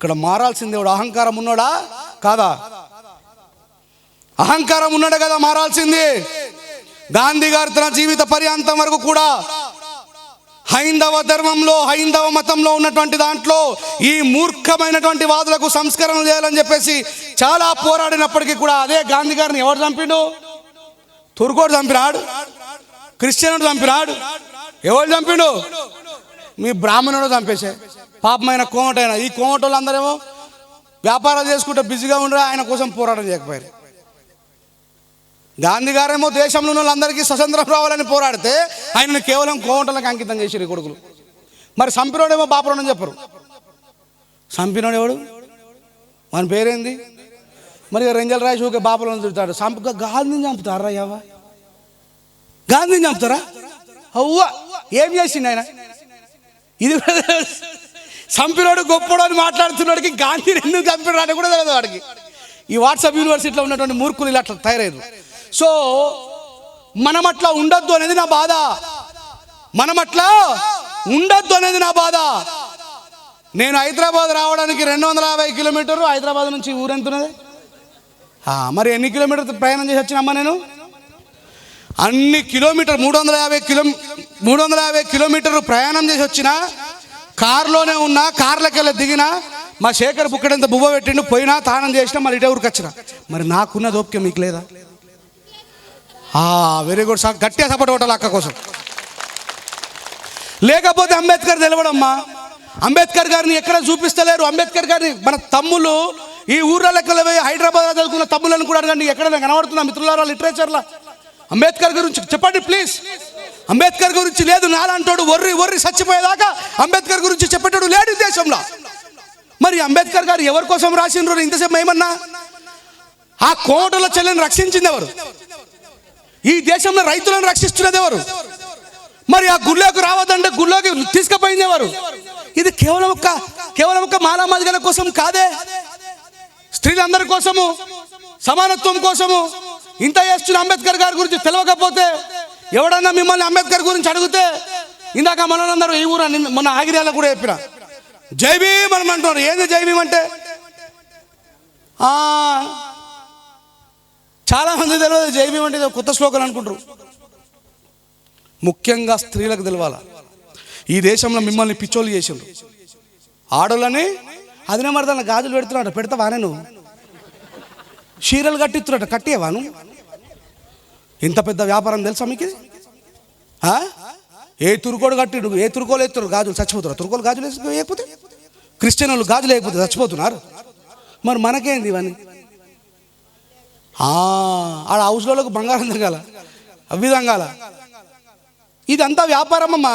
ఇక్కడ మారాల్సింది ఎవడు? అహంకారం ఉన్నాడా? కాదా? అహంకారం ఉన్నాడు కదా మారాల్సింది. గాంధీ గారు తన జీవిత పర్యాంతం వరకు కూడా హైందవ ధర్మంలో హైందవ మతంలో ఉన్నటువంటి దాంట్లో ఈ మూర్ఖమైనటువంటి వాదులకు సంస్కరణ చేయాలని చెప్పేసి చాలా పోరాడినప్పటికీ కూడా అదే గాంధీ గారిని ఎవరు చంపిండు? తుర్కోడు చంపినాడు. క్రిస్టియనుడు చంపినాడు. ఎవరు చంపిండు? మీ బ్రాహ్మణుడు చంపేసే పాపమైన కోమటైన. ఈ కోమటోళ్ళు అందరేమో వ్యాపారాలు చేసుకుంటే బిజీగా ఉండరు ఆయన కోసం పోరాటం చేయకపోయారు. గాంధీ గారేమో దేశంలో ఉన్న వాళ్ళందరికీ స్వతంత్రం రావాలని పోరాడితే ఆయనను కేవలం కోమటలకు అంకితం చేసిరు ఈ కొడుకులు. మరి సంపినోడేమో బాపరోడని చెప్పరు. సంపినోడు ఎవడు? మన పేరేంది? మరి రెంజల్ రాజు ఊకే బాపలను తిడతాడు. సంప గాంధీని చంపుతారా యావ? గాంధీని చంపుతారా? అవ్వ ఏం చేసిండు ఆయన? ఇది చంపినోడు గొప్పడు అని మాట్లాడుతున్నాడికి గాంధీ ఎందుకు చంపినాడు అని కూడా తెలియదు వాడికి. ఈ వాట్సాప్ యూనివర్సిటీలో ఉన్నటువంటి మూర్ఖులు ఇలా అట్లా తయారయ్యారు. సో మనం అట్లా ఉండొద్దు అనేది నా బాధ. మనం అట్లా ఉండొద్దు అనేది నా బాధ. నేను హైదరాబాద్ రావడానికి రెండు వందల యాభై కిలోమీటర్లు హైదరాబాద్ నుంచి ఊరెంతున్నది మరి ఎన్ని కిలోమీటర్లు ప్రయాణం చేసి వచ్చినమ్మా నేను? అన్ని కిలోమీటర్ మూడు వందల యాభై కిలో మూడు వందల యాభై కిలోమీటర్లు ప్రయాణం చేసి వచ్చినా కారులోనే ఉన్నా కార్లకెళ్ళి దిగినా మా శేఖర్ బుక్కడంత బువ్వ పెట్టిండు పోయినా తానం చేసినా మరి ఇటే ఊరికి వచ్చిన. మరి నాకున్న దోపిక మీకు లేదా? Very good sir. గట్టిగా సపోర్ట్ కొట్టాలి అక్క కోసం. లేకపోతే అంబేద్కర్ తెలవడమ్మా. అంబేద్కర్ గారిని ఎక్కడ చూపిస్తలేరు? అంబేద్కర్ గారిని మన తమ్ములు ఈ ఊర్ల లెక్కలు పోయి హైదరాబాద్ చదువుకున్న తమ్ములను కూడా అడగండి. ఎక్కడైనా కనబడుతున్నా మిత్రులారా లిటరేచర్లో? అంబేద్కర్ గురించి చెప్పండి ప్లీజ్. అంబేద్కర్ గురించి లేదు నాలంటోడు ఒర్రి ఒర్రి చచ్చిపోయేదాకా అంబేద్కర్ గురించి చెప్పేటోడు లేడు ఈ దేశంలో. మరి అంబేద్కర్ గారు ఎవరి కోసం రాసిండ్రు ఇంతసేపు ఏమన్నా? ఆ కోటల చెల్లెని రక్షించింది ఎవరు ఈ దేశంలో రైతులను రక్షిస్తున్నది ఎవరు మరి ఆ గుళ్ళోకి రావద్దంటే గుళ్ళోకి తీసుకుపోయింది ఎవరు ఇది కేవలం ఒక్క కేవలం ఒక్క మాలామాదిగల కోసం కాదే? స్త్రీలందరి కోసము? సమానత్వం కోసము? ఇంత చేస్తున్న అంబేద్కర్ గారి గురించి తెలియకపోతే ఎవడన్నా మిమ్మల్ని అంబేద్కర్ గురించి అడిగితే ఇందాక మనలందరూ ఈ ఊరు నిన్న- మొన్న ఆగిరియాలో కూడా చెప్పిన. జై భీమ్ అని అంటున్నారు. ఏంది జై భీమ్ అంటే? ఆ, చాలా మంది తెలియదు జై భీమ్ అంటే కొత్త శ్లోకాలు అనుకుంటారు. ముఖ్యంగా స్త్రీలకు తెలవాల. ఈ దేశంలో మిమ్మల్ని పిచ్చోళ్ళు చేసిండ్రు. ఆడోళ్ళని అదినే మరి దాని గాజులు పెడుతున్నాడు పెడతావా నేను? చీరలు కట్టిస్తున్నాడు కట్టేవాను ఇంత పెద్ద వ్యాపారం తెలుసా మీకు ఏ తురుకోడు కట్టిడు ఏ తురుకోలు ఎత్తురు గాజులు చచ్చిపోతున్నారు. తురుకోలు గాజులు లేకపోతే? క్రిస్టియన్ వాళ్ళు గాజులు లేకపోతే చచ్చిపోతున్నారు? మరి మనకేంది ఇవన్నీ? ఆ, ఆడ హౌస్లోకి బంగారం తిరగాల అవ్విధంగాల ఇదంతా వ్యాపారం అమ్మా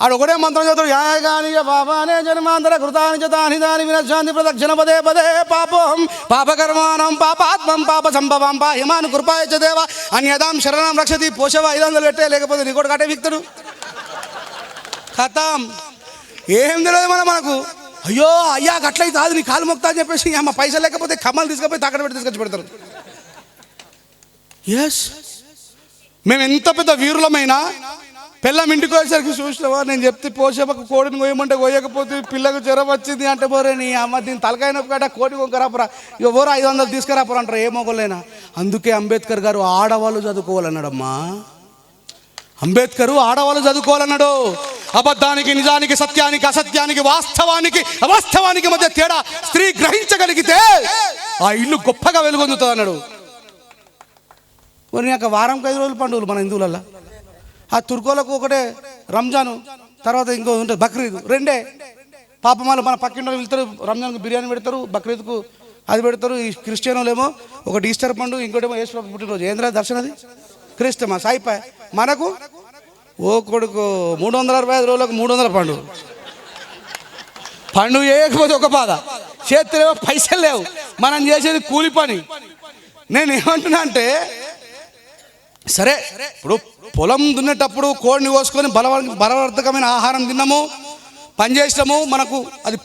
ఆడు ఒకటే మంత్రం చదువు యాగాని పాపానే జన్మాంతర కృతాని చతాని దాని వినశాంతి ప్రదక్షిణ పదే పదే పాపం. పాపకర్మానం పాపాత్మం పాప సంభవం పాయమాను కృపాయ దేవ. అన్యదాం శరణం రక్షతి పోషవ ఐదు వందలు పెట్టే లేకపోతే నీ కూడా కట్టే విక్తుడు. కథం. ఏం తెలియదు మన మనకు. అయ్యో అయ్యా అట్లయితే అది నీ కాలు మొక్తా అని చెప్పేసి అమ్మ పైసలు లేకపోతే కమ్మలు తీసుకపోయి తక్కడ పెట్టి తీసుకొచ్చి పెడతారు. ఎస్ మేము ఎంత పెద్ద వీరులమైనా పిల్లం ఇంటికి వచ్చేసరికి చూసినావా? నేను చెప్తే పోసేపకు కోడిని కోయమంటే కోయకపోతే పిల్లకు జ్వరం వచ్చింది అంటే పోరే నీ అమ్మ దీని తలకాయ నొప్పి కోడి కొంకరాపురా ఇక పోరా ఐదు వందలు తీసుకురాపురా అంటారు ఏ మొగలైనా అందుకే అంబేద్కర్ గారు ఆడవాళ్ళు చదువుకోవాలన్నాడమ్మా. అంబేద్కర్ ఆడవాళ్ళు చదువుకోవాలన్నాడు. అబద్ధానికి నిజానికి సత్యానికి అసత్యానికి వాస్తవానికి అవాస్తవానికి మధ్య తేడా స్త్రీ గ్రహించగలిగితే ఆ ఇల్లు గొప్పగా వెలుగొందుతుంది అన్నాడు కొన్ని యొక్క వారంకి ఐదు రోజులు పండుగలు మన హిందువులల్లో. ఆ తుర్కోలకు ఒకటే రంజాను తర్వాత ఇంకో ఉంటుంది బక్రీద్ రెండే. పాపమాలు మన పక్కింటి వాళ్ళు వెళ్తారు రంజాన్కి బిర్యానీ పెడతారు బక్రీద్కు అది పెడతారు ఈ క్రిస్టియన్లేమో ఒకటి ఈస్టర్ పండు ఇంకోటేమో యేసు ప్రభు పుట్టినరోజు. ఏంద్రా దర్శనది క్రీస్తమా సాయిపాయ్ మనకు ఓ కొడుకు మూడు వందల అరవై ఐదు రోజులకు మూడు వందల పండుగ పండు చేయకపోతే ఒక బాధ. చేతిలో పైసలు లేవు. మనం చేసేది కూలి పని. నేను ఏమంటున్నా అంటే సరే ఇప్పుడు పొలం దున్నేటప్పుడు కోడిని కోసుకొని బలవ బలవర్ధకమైన ఆహారం తిన్నాము పనిచేసినాము మనకు అది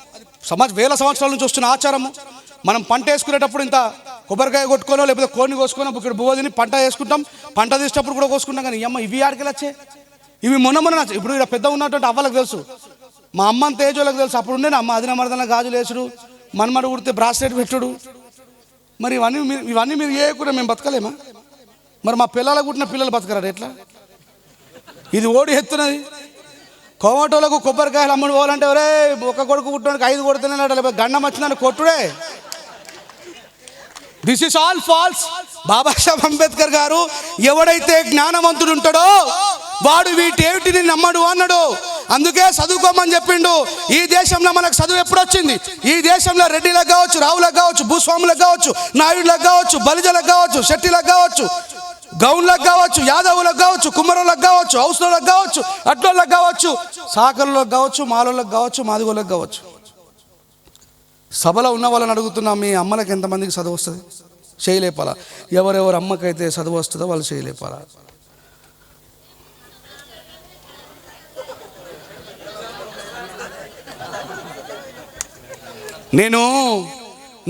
సమాజ వేల సంవత్సరాల నుంచి వస్తున్న ఆచారము. మనం పంట వేసుకునేటప్పుడు ఇంత కొబ్బరికాయ కొట్టుకోనో లేకపోతే కోడిని కోసుకొని ఇక్కడ బువ్వ తిని పంట వేసుకుంటాం పంట తీసేటప్పుడు కూడా కోసుకుంటాం కానీ అమ్మ ఇవి ఆడికి వచ్చే ఇవి మొన్న మొన్న నచ్చ- ఇప్పుడు ఇక్కడ పెద్ద ఉన్నటువంటి అవ్వలకు తెలుసు. మా అమ్మ అంత తెలుసు. అప్పుడు ఉండే అమ్మ అదిన మరదన గాజులు వేసుడు మనమడు కుడితే బ్రాస్లెట్ పెట్టుడు. మరి ఇవన్నీ మీరు ఇవన్నీ మీరు చేయకుండా మేము బతకలేమా? మరి మా పిల్లలకు పుట్టిన పిల్లలు బతకరాడు ఎట్లా? ఇది ఓడి ఎత్తున్నది. కోమటోళ్ళకు కొబ్బరికాయలు అమ్ముడు పోవాలంటే ఒరే ఒక కొడుకు పుట్టడానికి ఐదు కొడుతున్నాడు గండం వచ్చిందని కొట్టుడే. This is all false Babasaheb Ambedkar garu ఎవడైతే జ్ఞానవంతుడు ఉంటాడో వాడు వీటేమిటిని నమ్మడు అన్నాడు. అందుకే చదువుకోమని చెప్పిండు. ఈ దేశంలో మనకు చదువు ఎప్పుడు వచ్చింది ఈ దేశంలో రెడ్డిలకు కావచ్చు రావులకు కావచ్చు భూస్వాములకు కావచ్చు నాయుడులకు కావచ్చు బలిజలకు కావచ్చు శెట్టిలకు కావచ్చు గౌన్లకు కావచ్చు యాదవులకు కావచ్చు కుమ్మరులకు కావచ్చు హౌస్లకు కావచ్చు అట్లోళ్ళకి కావచ్చు సాకరులకు కావచ్చు మాలోళ్ళకి కావచ్చు మాదిగోళ్ళకి కావచ్చు. సభలో ఉన్న వాళ్ళని అడుగుతున్నా మీ అమ్మలకి ఎంతమందికి చదువు వస్తుంది? చేయలేపాలా? ఎవరెవరు అమ్మకైతే చదువు వస్తుందో వాళ్ళు చేయలేపాలా? నేను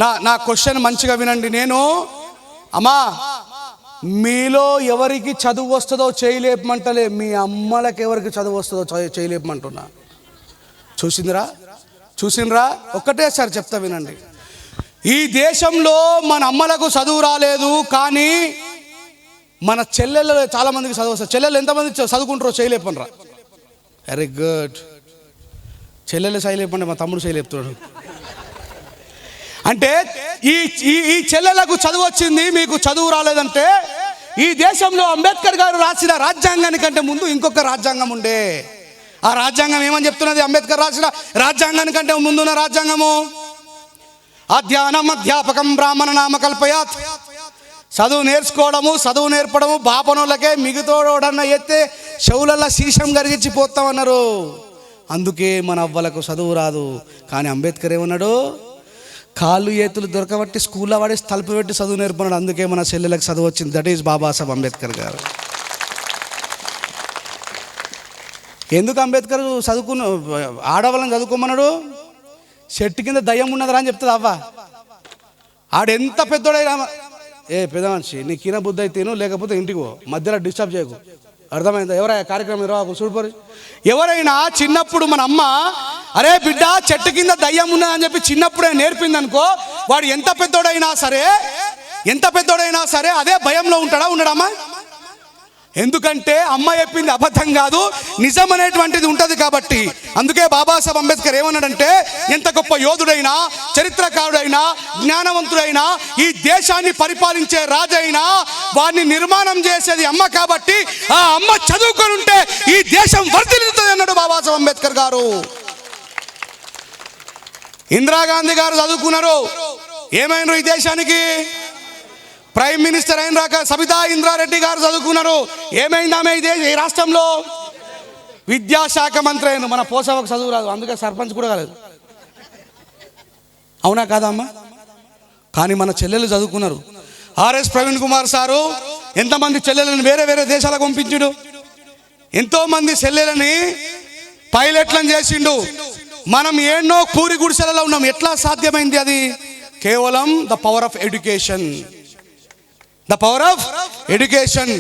నా నా క్వశ్చన్ మంచిగా వినండి. నేను అమ్మా మీలో ఎవరికి చదువు వస్తుందో చేయలేపమంటలే మీ అమ్మలకి ఎవరికి చదువు వస్తుందో చే- చేయలేపమంటున్నా. చూసిందిరా చూసిండ్రా? ఒక్కటే చెప్తా వినండి. ఈ దేశంలో మన అమ్మలకు చదువు రాలేదు కానీ మన చెల్లెళ్ళు చాలా మందికి చదువు వస్తుంది. చెల్లెలు ఎంతమంది చ- చదువుకుంటారో చేయలేపనరా వెరీ గుడ్ చెల్లెలు చేయలేపండి మా తమ్ముడు చేయలేపుతున్నాడు. అంటే ఈ ఈ ఈ చెల్లెలకు చదువు వచ్చింది మీకు చదువు రాలేదంటే ఈ దేశంలో అంబేద్కర్ గారు రాసిన రాజ్యాంగానికంటే ముందు ఇంకొక రాజ్యాంగం ఉండే. ఆ రాజ్యాంగం ఏమని చెప్తున్నది? అంబేద్కర్ రాసిన రాజ్యాంగానికంటే ముందున్న రాజ్యాంగము? అధ్యానం అధ్యాపకం బ్రాహ్మణ నామకల్పయాత్. చదువు నేర్చుకోవడము చదువు నేర్పడము బాపనోళ్ళకే మిగతోడన్న ఎత్తే చెవులల్లో శీషం కరిగించి పోతామన్నారు. అందుకే మన అవ్వలకు చదువు రాదు. కానీ అంబేద్కర్ ఏమన్నాడు? కాళ్ళు ఏతులు దొరకబట్టి స్కూల్లో వాడేసి తలుపు పెట్టి చదువు నేర్పన్నాడు అందుకే మన చెల్లెలకు చదువు వచ్చింది. దట్ ఈజ్ బాబాసాహెబ్ అంబేద్కర్ గారు. ఎందుకు అంబేద్కర్ చదువుకున్న ఆడవాళ్ళని చదువుకోమన్నాడు? చెట్టు కింద దయ్యం ఉన్నదిరా అని చెప్తుంది అవ్వ. ఆడెంత పెద్దోడైనా ఏ పెద్ద మనిషి నీ కిన బుద్ధి అయితేను లేకపోతే ఇంటికి పో. మధ్యలో డిస్టర్బ్ చేయకు. అర్థమైందా? ఎవరైనా కార్యక్రమం నిర్వాహకు చూడిపోరు ఎవరైనా చిన్నప్పుడు మన అమ్మ అరే బిడ్డ చెట్టు కింద దయ్యం ఉన్నదని చెప్పి చిన్నప్పుడే నేర్పిందనుకో వాడు ఎంత పెద్దోడైనా సరే ఎంత పెద్దోడైనా సరే అదే భయంలో ఉంటాడా ఉండడమ్మా ఎందుకంటే అమ్మ చెప్పింది అబద్ధం కాదు నిజం అనేటువంటిది ఉంటుంది కాబట్టి. అందుకే బాబాసాహెబ్ అంబేద్కర్ ఏమన్నాడంటే ఎంత గొప్ప యోధుడైనా చరిత్రకారుడైనా జ్ఞానవంతుడైనా ఈ దేశాన్ని పరిపాలించే రాజైనా వారిని నిర్మాణం చేసేది అమ్మ కాబట్టి ఆ అమ్మ చదువుకొని ఉంటే ఈ దేశం వర్ధిల్లుతుంది అన్నాడు బాబాసాహెబ్ అంబేద్కర్ గారు. ఇందిరాగాంధీ గారు చదువుకున్నారు. ఏమైనారు ఈ దేశానికి? ప్రైమ్ మినిస్టర్ అయిన రాక సబితా ఇంద్రారెడ్డి గారు చదువుకున్నారు. ఏమైంది ఆమె ఇదే ఈ రాష్ట్రంలో? విద్యాశాఖ మంత్రి అయిన మన పోసావకు చదువు రాదు. అందుకే సర్పంచ్ కూడా కాలేదు. అవునా కాదా అమ్మా? కానీ మన చెల్లెలు చదువుకున్నారు. ఆర్ఎస్ ప్రవీణ్ కుమార్ సారు ఎంతమంది చెల్లెలను వేరే వేరే దేశాలకు పంపించుడు? ఎంతోమంది చెల్లెలని పైలట్లను చేసిండు. మనం ఎన్నో పూరి గుడిసెలలో ఉన్నాం. ఎట్లా సాధ్యమైంది అది? కేవలం the power of education the power of education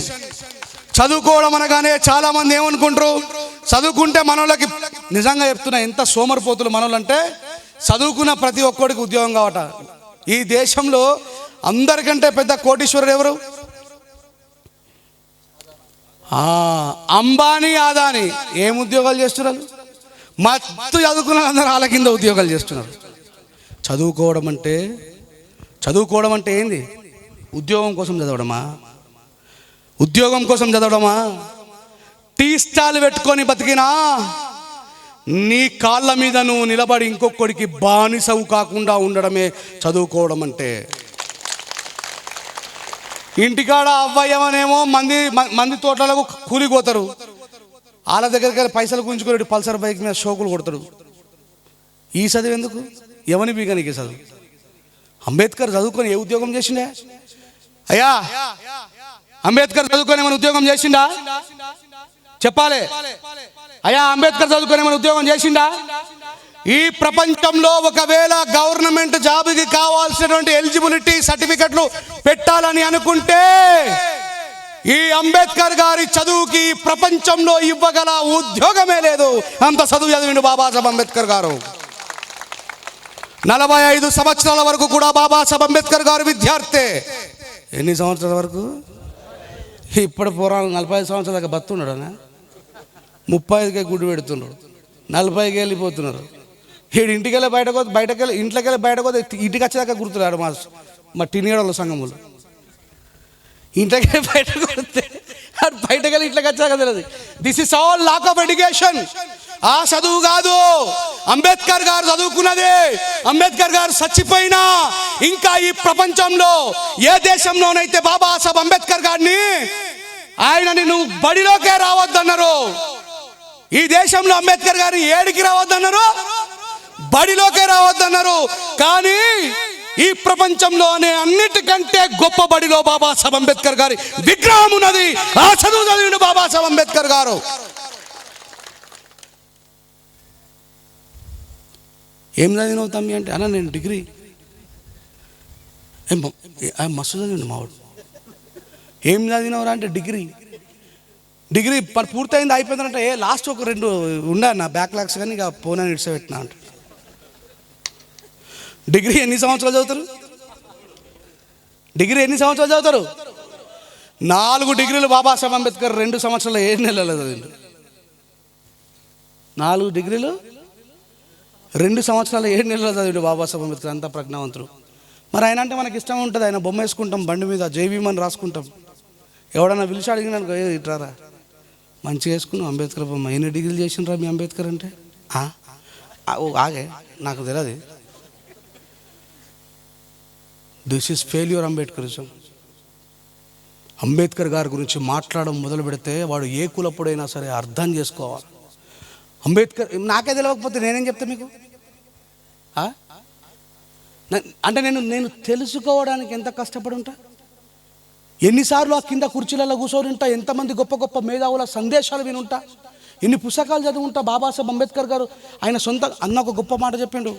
చదువుకోవడం అనగానే చాలా మంది ఏమనుకుంటారు? చదువుకుంటే మనోళ్ళకి నిజంగా చెప్తున్నా ఎంత సోమరిపోతులు మనోళ్ళంటే చదువుకున్న ప్రతి ఒక్కడికి ఉద్యోగం కావట. ఈ దేశంలో అందరికంటే పెద్ద కోటీశ్వరుడు ఎవరు? అంబానీ ఆదాని. ఏం ఉద్యోగాలు చేస్తున్నారు? మత్తు చదువుకున్న అందరూ వాళ్ళ కింద ఉద్యోగాలు చేస్తున్నారు. చదువుకోవడం అంటే చదువుకోవడం అంటే ఏంది? ఉద్యోగం కోసం చదవడమా? ఉద్యోగం కోసం చదవడమా? టీ స్టాల్ పెట్టుకొని బతికినా నీ కాళ్ళ మీద నువ్వు నిలబడి ఇంకొకడికి బానిసవు కాకుండా ఉండడమే చదువుకోవడం అంటే. ఇంటికాడ అవ్వయ్యమనేమో మంది మంది తోటలకు కూలిపోతారు. వాళ్ళ దగ్గరికి పైసలు గుంజుకొని పల్సర్ బైక్ మీద షోకులు కొడతాడు. ఈ చదువు ఎందుకు? ఎవని బీగనికి చదువు? అంబేద్కర్ చదువుకొని ఏ ఉద్యోగం చేసిండే? అయ్యా అంబేద్కర్ చదువుకొని ఏమైనా ఉద్యోగం చేసిండా? చెప్పాలి. అయ్యా అంబేద్కర్ చదువుకొని ఏమైనా ఉద్యోగం చేసిండా? ఈ ప్రపంచంలో ఒకవేళ గవర్నమెంట్ జాబ్కి కావాల్సినటువంటి ఎలిజిబిలిటీ సర్టిఫికెట్లు పెట్టాలని అనుకుంటే ఈ అంబేద్కర్ గారి చదువుకి ప్రపంచంలో ఇవ్వగల ఉద్యోగమే లేదు. అంత చదువు చదివిండు బాబాసాహెబ్ అంబేద్కర్ గారు. నలభై ఐదు సంవత్సరాల వరకు కూడా బాబాసాహెబ్ అంబేద్కర్ గారు విద్యార్థి. ఎన్ని సంవత్సరాల వరకు? ఇప్పుడు పూర్వం నలభై ఐదు సంవత్సరాల దాకా బతున్నాడు అన్న ముప్పై ఐదుకే గుడ్డు పెడుతున్నాడు. నలభైకి వెళ్ళిపోతున్నారు. వీడు ఇంటికి వెళ్ళి బయటకు పోతే- బయటకు వెళ్ళి ఇంట్లోకి వెళ్ళి బయటకు ఇంటికి వచ్చేదాకా గుర్తున్నాడు మా మా టినియడల సంఘములు. ఇంట్లోకి వెళ్ళి బయటకు వస్తే బయటకు వెళ్ళి తెలియదు. This is all lack of education ఆ చదువు కాదు. అంబేద్కర్ గారు చదువుకున్నదే. అంబేద్కర్ గారు చచ్చిపోయినా. ఇంకా ఈ ప్రపంచంలో ఏ దేశంలోనైతే బాబాసాహెబ్ అంబేద్కర్ గారిని ఆయనని నువ్వు బడిలోకే రావద్దన్నారు. ఈ దేశంలో అంబేద్కర్ గారిని ఏడికి రావద్దన్నారు. బడిలోకే రావద్దన్నారు. కానీ ఈ ప్రపంచంలోనే అన్నిటికంటే గొప్ప బడిలో బాబాసాహెబ్ అంబేద్కర్ గారి విగ్రహం ఉన్నది. ఆ చదువు చదివిన బాబాసాహెబ్ అంబేద్కర్ గారు. ఏం చదివినావు తమ్మి అంటే అన్న నేను డిగ్రీ. ఏం మస్తు చదివిండు మావాడు ఏం చదివినవరా అంటే డిగ్రీ. డిగ్రీ పూర్తయింది అయిపోయిందంటే ఏ లాస్ట్ ఒక రెండు ఉండా నా బ్యాక్లాగ్స్ కానీ ఇక పోనీ ఇడిసపెట్టినా అంట. డిగ్రీ ఎన్ని సంవత్సరాలు చదువుతారు? డిగ్రీ ఎన్ని సంవత్సరాలు చదువుతారు? నాలుగు డిగ్రీలు బాబాసాహెబ్ అంబేద్కర్ రెండు సంవత్సరాలు ఏడు నెలలు చదివిండు? నాలుగు డిగ్రీలు? రెండు సంవత్సరాలు ఏడు నెలలు చదివిండు బాబాసాహెబ్ అంబేద్కర్? అంత ప్రజ్ఞావంతుడు. మరి ఆయన అంటే మనకి ఇష్టం ఉంటుంది. ఆయన బొమ్మ వేసుకుంటాం బండి మీద జైవీమని రాసుకుంటాం. ఎవడన్నా పిలిచి అడిగినాను ఇట్రారా? మంచిగా వేసుకున్నాం అంబేద్కర్ బొమ్మ. ఎన్ని డిగ్రీలు చేసినరా మీ అంబేద్కర్ అంటే? ఓ ఆగే. నాకు తెలియదు this is failure Ambedkarism Ambedkar గారి గురించి మాట్లాడడం మొదలు పెడితే వాడు ఏ కులప్పుడైనా సరే అర్థం చేసుకోవాలి. అంబేద్కర్ నాకే తెలియకపోతే నేనేం చెప్తా మీకు? అంటే నేను నేను తెలుసుకోవడానికి ఎంత కష్టపడి ఉంటా? ఎన్నిసార్లు ఆ కింద కుర్చీలలో కూర్చొని ఉంటా? ఎంతమంది గొప్ప గొప్ప మేధావుల సందేశాలు వినుంటా ఎన్ని పుస్తకాలు చదివి ఉంటా బాబాసాహెబ్ అంబేద్కర్ గారు ఆయన సొంత అన్న ఒక గొప్ప మాట చెప్పిండు.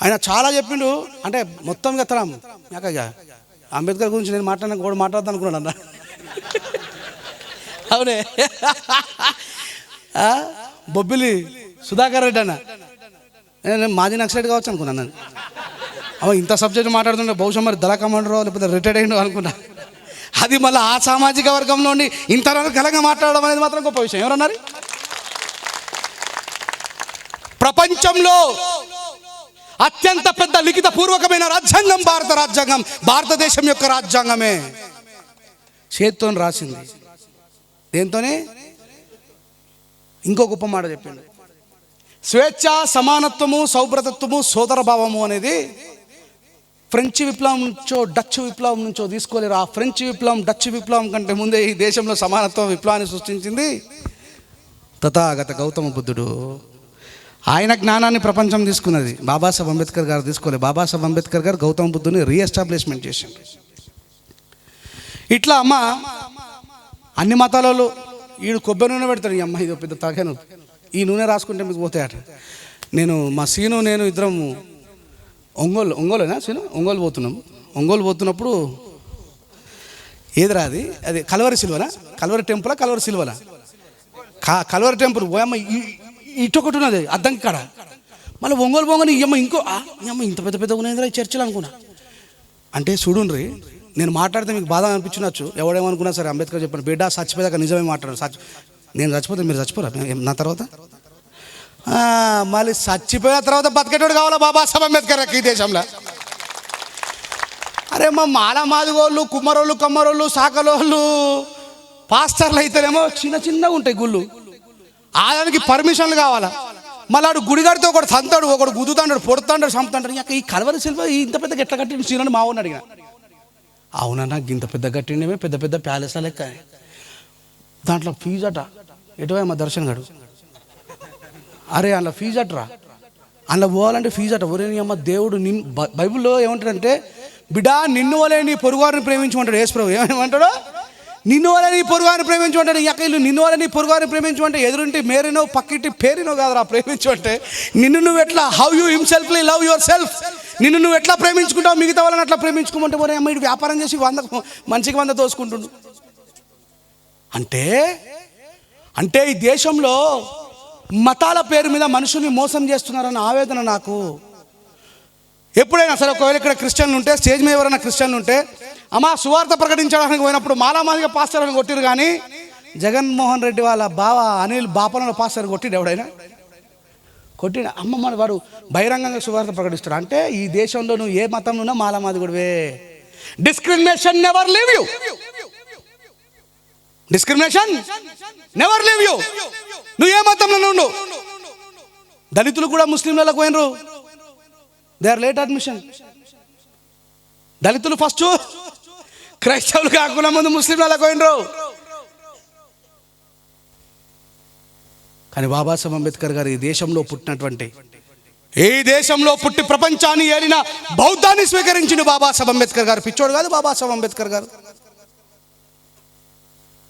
ఆయన చాలా చెప్పిండు. అంటే మొత్తం ఎత్తరాం యాకయ్య అంబేద్కర్ గురించి నేను మాట్లాడిన కూడా మాట్లాడదాం అనుకున్నాను అన్న. అవునే. బొబ్బిలి సుధాకర్ రెడ్డి అన్న. నేను మాజీ నక్సలైట్ కావచ్చు అనుకున్నాను నేను అవ ఇంత సబ్జెక్ట్ మాట్లాడుతుంటే బహుశా మరి దళ కమాండరో లేకపోతే రిటైర్డ్ అయ్యిండో అనుకున్నా. అది మళ్ళీ ఆ సామాజిక వర్గంలో ఉండి ఇంత ఘనంగా మాట్లాడడం అనేది మాత్రం గొప్ప విషయం. ఎవరన్నారు? ప్రపంచంలో అత్యంత పెద్ద లిఖిత పూర్వకమైన రాజ్యాంగం భారత రాజ్యాంగం భారతదేశం యొక్క రాజ్యాంగమే. చేత్తో రాసింది. దేంతోనే? ఇంకో గొప్ప మాట చెప్పండి. స్వేచ్ఛ సమానత్వము సౌభ్రతత్వము సోదరభావము అనేది ఫ్రెంచ్ విప్లవం నుంచో డచ్ విప్లవం నుంచో తీసుకోలేరు. ఆ ఫ్రెంచ్ విప్లవం డచ్ విప్లవం కంటే ముందే ఈ దేశంలో సమానత్వ విప్లవాన్ని సృష్టించింది తథాగత గౌతమ బుద్ధుడు. ఆయన జ్ఞానాన్ని ప్రపంచం తీసుకున్నది. బాబాసాహెబ్ అంబేద్కర్ గారు తీసుకోలేదు బాబాసాహెబ్ అంబేద్కర్ గారు గౌతమ బుద్ధుని రీఎస్టాబ్లిష్మెంట్ చేసింది ఇట్లా అమ్మ అన్ని మతాలలో ఈడు కొబ్బరి నూనె పెడతాడు. ఈ అమ్మ ఇది పెద్ద తగను ఈ నూనె రాసుకుంటే మీకు పోతాయట. నేను మా సీను నేను ఇద్దరం ఒంగోలు ఒంగోలేనా సీను? ఒంగోలు పోతున్నాం. ఒంగోలు పోతున్నప్పుడు ఏదిరా అది? అది కలవరి సిల్వనా? కలవరి టెంపులా? కలవరి సిల్వలా కలవరి టెంపుల్. పోయమ్మ ఈ- ఇటు ఒకటి ఉన్నది అద్దం కాడ. మళ్ళీ ఒంగోలు పొంగని ఇమ్మ ఇంకో ఇమ్మ అమ్మ ఇంత పెద్ద పెద్ద ఉన్నదిరా ఈ చర్చలు అనుకున్నా. అంటే చూడుండ్రి నేను మాట్లాడితే మీకు బాధ అనిపించవచ్చు ఎవడేమనుకున్నా సరే అంబేద్కర్ చెప్పాను బిడ్డ చచ్చిపోయాక నిజమే మాట్లాడాను చచ్చి నేను చచ్చిపోతే మీరు చచ్చిపోరా? నా తర్వాత? మళ్ళీ చచ్చిపోయిన తర్వాత బతికేటోడు కావాలా బాబాసాహెబ్ అంబేద్కర్ ఈ దేశంలో? అరే మా మాల మాదిగోళ్ళు కుమ్మరోళ్ళు కమ్మరోళ్ళు సాకలోళ్ళు పాస్టర్లు అయితేనేమో చిన్న చిన్నగా ఉంటాయి గుళ్ళు. ఆయనకి పర్మిషన్లు కావాలా? మళ్ళీ ఆడు గుడిగాడితో ఒకడు సంతాడు ఒకడు గుద్దుతాడు పొడుతాడు చంపుతాడు ఇంకా ఈ కలవరి శిల్ప ఇంత పెద్ద ఎట్లా కట్టిన సీనని మా ఊరిని అడిగిన? అవునన్నా ఇంత పెద్ద కట్టినవే పెద్ద పెద్ద ప్యాలెస్ల లెక్క. దాంట్లో ఫీజు అట. ఎటువై మా దర్శన్ గడు? అరే అందులో ఫీజు అట్రా? అందులో పోవాలంటే ఫీజు అట. ఒరే అమ్మ దేవుడు నిన్ బ- బైబిల్లో ఏమంటాడంటే బిడా నిన్ను వలే నీ పొరుగువారిని ప్రేమించమంటాడు యేసుప్రభు. ఏమంటాడు? నిన్ను వాళ్ళని నీ పొరుగువారిని ప్రేమించమంటాడు ఎక్క ఇల్లు నిన్ను వాళ్ళని నీ ప్రేమించమంటే ఎదురుంటి మేరినో పక్కింటి పేరినో కాదురా ప్రేమించమంటే నిన్ను నువ్వు ఎట్లా హౌ యూ హిమ్సెల్ఫ్లీ లవ్ యువర్ సెల్ఫ్ నిన్ను నువ్వు ఎట్లా ప్రేమించుకుంటావు మిగతా వాళ్ళని అట్లా ప్రేమించుకోమంటే పోరే అమ్మ ఇటు వ్యాపారం చేసి వంద మంచికి వంద తోసుకుంటుండు అంటే అంటే ఈ దేశంలో మతాల పేరు మీద మనుషుల్ని మోసం చేస్తున్నారన్న ఆవేదన నాకు. ఎప్పుడైనా సరే ఒకవేళ ఇక్కడ క్రిస్టియన్లు ఉంటే స్టేజ్ మీద ఎవరైనా క్రిస్టియన్లు ఉంటే అమ్మా సువార్త ప్రకటించడానికి పోయినప్పుడు మాలామాదిగా పాస్టర్ని కొట్టిరు కానీ జగన్మోహన్ రెడ్డి వాళ్ళ బావ అనిల్ బాపనలో పాస్టర్ కొట్టిడు ఎవడైనా? కొట్టిన అమ్మ మన వాడు బహిరంగంగా సువార్త ప్రకటిస్తాడు. అంటే ఈ దేశంలో నువ్వు ఏ మతంలో ఉన్నా మాలామాది discrimination never leave you discrimination never leave you నువ్వు ఏ మతంలో ఉండు. దళితులు కూడా ముస్లింలకు పోయినరు. దే ఆర్ లేట్ అడ్మిషన్ దళితులు ఫస్ట్ క్రైస్తవులు కాకుండా ముందు ముస్లింలకు పోయినరు. కానీ బాబాసాహెబ్ అంబేద్కర్ గారు ఈ దేశంలో పుట్టినటువంటి ఈ దేశంలో పుట్టి ప్రపంచాన్ని ఏలిన బౌద్ధాన్ని స్వీకరించిన బాబాసాహెబ్ అంబేద్కర్ గారు పిచ్చోడు కాదు బాబాసాహెబ్ అంబేద్కర్ గారు.